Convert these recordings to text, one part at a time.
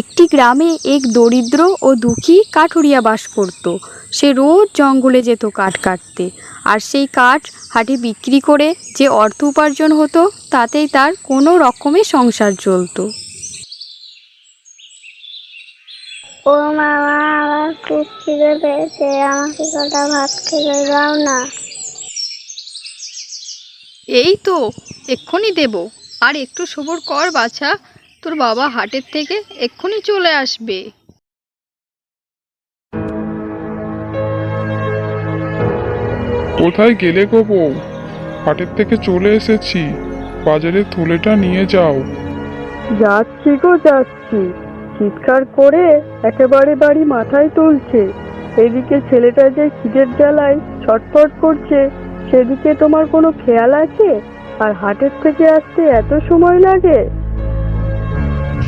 একটি গ্রামে এক দরিদ্র ও দুঃখী কাঠুরিয়া বাস করত। সে রোজ জঙ্গলে যেত কাঠ কাটতে। আর সেই কাঠ হাটে বিক্রি করে যে অর্থ উপার্জন হতো তাতেই তার কোনো রকমে সংসার চলতো। ও মামা আমার খুব খিদে পেয়েছে আমাকে কটা ভাত খেতে দাও না। এই তো এক্ষুনি দেব। আর একটু সবর কর বাছা। তোর বাবা হাটের থেকে এক্ষুনি চলে আসবে। কোথায় গেলে গো বউ? হাটের থেকে চলে এসেছি। বাজারে থলেটা নিয়ে যাও। যাচ্ছি গো যাচ্ছি। চিৎকার করে একেবারে বাড়ি মাথায় তুলছে। এদিকে ছেলেটা যে খিদের জ্বালায় ছটফট করছে সেদিকে তোমার কোনো খেয়াল আছে? আর হাটের থেকে আসতে এত সময় লাগে?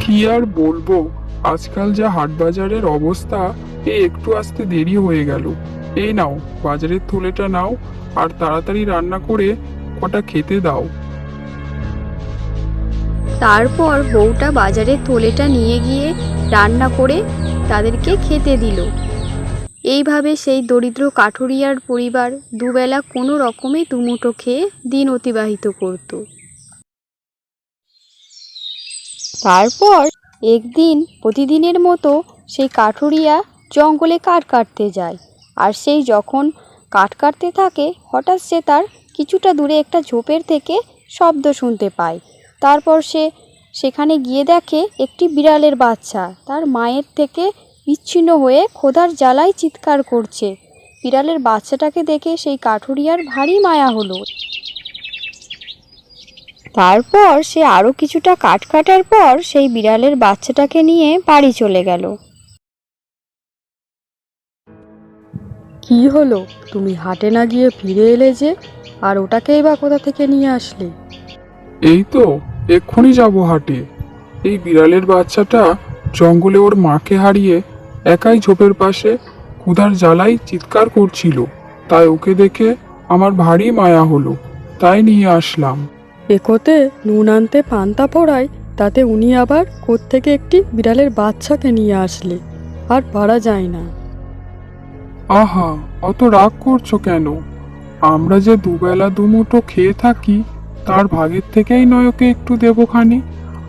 কি আর বলব? আজকাল যা হাট বাজারের অবস্থা, এ একটু আসতে দেরি হয়ে গেল। এই নাও, বাজারের থলেটা নাও, আর তাড়াতাড়ি রান্না করে কটা খেতে দাও। তারপর বউটা বাজারের থলেটা নিয়ে গিয়ে রান্না করে তাদেরকে খেতে দিল। এইভাবে সেই দরিদ্র কাঠুরিয়ার পরিবার দুবেলা কোনো রকমে দুমুঠো খেয়ে দিন অতিবাহিত করত। তারপর একদিন প্রতিদিনের মতো সেই কাঠুরিয়া জঙ্গলে কাঠ কাটতে যায়। আর সেই যখন কাঠ কাটতে থাকে, হঠাৎ সে তার কিছুটা দূরে একটা ঝোপের থেকে শব্দ শুনতে পায়। তারপর সে সেখানে গিয়ে দেখে একটি বিড়ালের বাচ্চা। তার মায়ের থেকে বিচ্ছিন্ন হয়ে খোদার জ্বালায় চিৎকার করছে। বিড়ালের বাচ্চাটাকে দেখে সেই কাঠুরিয়ার ভারী মায়া হলো। তারপর সে আরও কিছুটা কাঠ কাটার পর সেই বিড়ালের বাচ্চাটাকে নিয়ে বাড়ি চলে গেল। কি হলো? তুমি হাটে না গিয়ে ফিরে এলে যে? আর ওটাকেই বা কোথা থেকে নিয়ে আসলে? এই তো এক্ষুনি যাব হাটে। এই বিড়ালের বাচ্চাটা জঙ্গলে ওর মাকে হারিয়ে একাই ঝোপের পাশে ক্ষুধার জ্বালাই চিৎকার করছিল। তাই ওকে দেখে আমার ভারী মায়া হলো। তাই নিয়ে আসলাম। একোতে নুন আনতে পান্তা পড়ায় তাতে উনি আবার কোত্থেকে একটি বিড়ালের বাচ্চাকে নিয়ে আসলে আর পারা যায় না। আহা অত রাগ করছ কেন? আমরা যে দুবেলা দুমুঠো খেয়ে থাকি তার ভাগের থেকেই নয় ওকে একটু দেবো খানি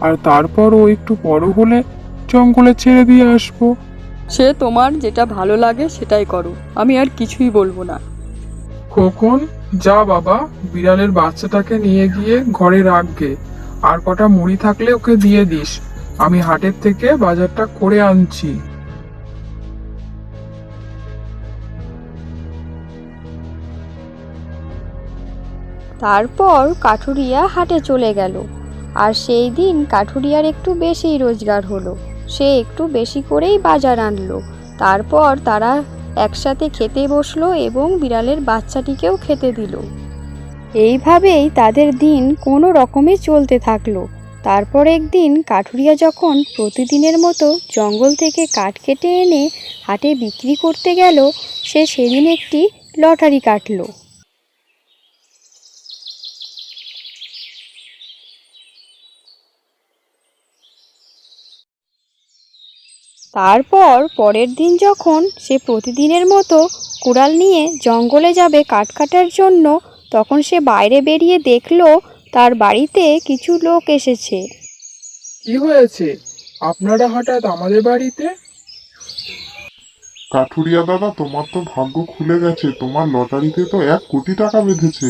আর তারপর ও একটু বড় হলে জঙ্গলে ছেড়ে দিয়ে আসব। সে তোমার যেটা ভালো লাগে সেটাই করো আমি আর কিছুই বলব না। খোকন যা বাবা, বিড়ালের বাচ্চাটাকে নিয়ে গিয়ে ঘরে রাখবে। আর কটা মুড়ি থাকলে ওকে দিয়ে দিস। আমি হাটের থেকে বাজারটা করে আনছি। তারপর কাঠুরিয়া হাটে চলে গেল। আর সেই দিন কাঠুরিয়ার একটু বেশিই রোজগার হলো। সে একটু বেশি করেই বাজার আনলো। তারপর তারা একসাথে খেতে বসল এবং বিড়ালের বাচ্চাটিকেও খেতে দিল। এইভাবেই তাদের দিন কোনো রকমে চলতে থাকল। তারপর একদিন কাঠুরিয়া যখন প্রতিদিনের মতো জঙ্গল থেকে কাঠ কেটে এনে হাটে বিক্রি করতে গেল, সে সেদিন একটি লটারি কাটলো। তারপর পরের দিন যখন সে প্রতিদিনের মতো কুড়াল নিয়ে জঙ্গলে যাবে কাঠ কাটার জন্য তখন সে বাইরে বেরিয়ে দেখল তার বাড়িতে কিছু লোক এসেছে। কি হয়েছে? আপনারা হঠাৎ আমাদের বাড়িতে? কাঠুরিয়া দাদা তোমার তো ভাগ্য খুলে গেছে। তোমার লটারিতে তো এক কোটি টাকা বেঁধেছে।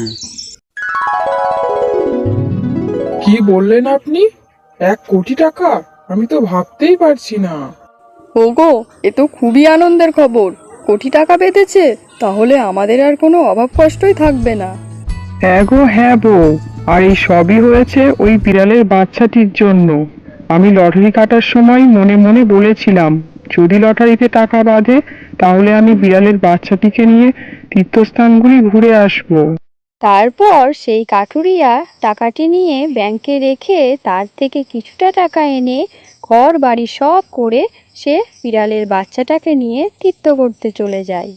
কি বললেন আপনি? এক কোটি টাকা? আমি তো ভাবতেই পারছি না। ওগো এ তো খুবই আনন্দের খবর। কোটি টাকা পেতেছে তাহলে আমাদের আর কোনো অভাব কষ্টই থাকবে না। হ্যাঁ গো হ্যাঁ বউ আর এই সবই হয়েছে ওই বিড়ালের বাচ্চাটির জন্য। আমি লটারি কাটার সময় মনে মনে বলেছিলাম যদি লটারিতে টাকা বাঁধে তাহলে আমি বিড়ালের বাচ্চাটিকে নিয়ে তীর্থস্থানগুলি ঘুরে আসব। তারপর সেই কাঠুরিয়া টাকাটি নিয়ে ব্যাংকে রেখে তার থেকে কিছুটা টাকা এনে ঘর বাড়ি সব করে সে বিড়ালের বাচ্চাটাকে নিয়ে তীর্থ করতে চলে যায়।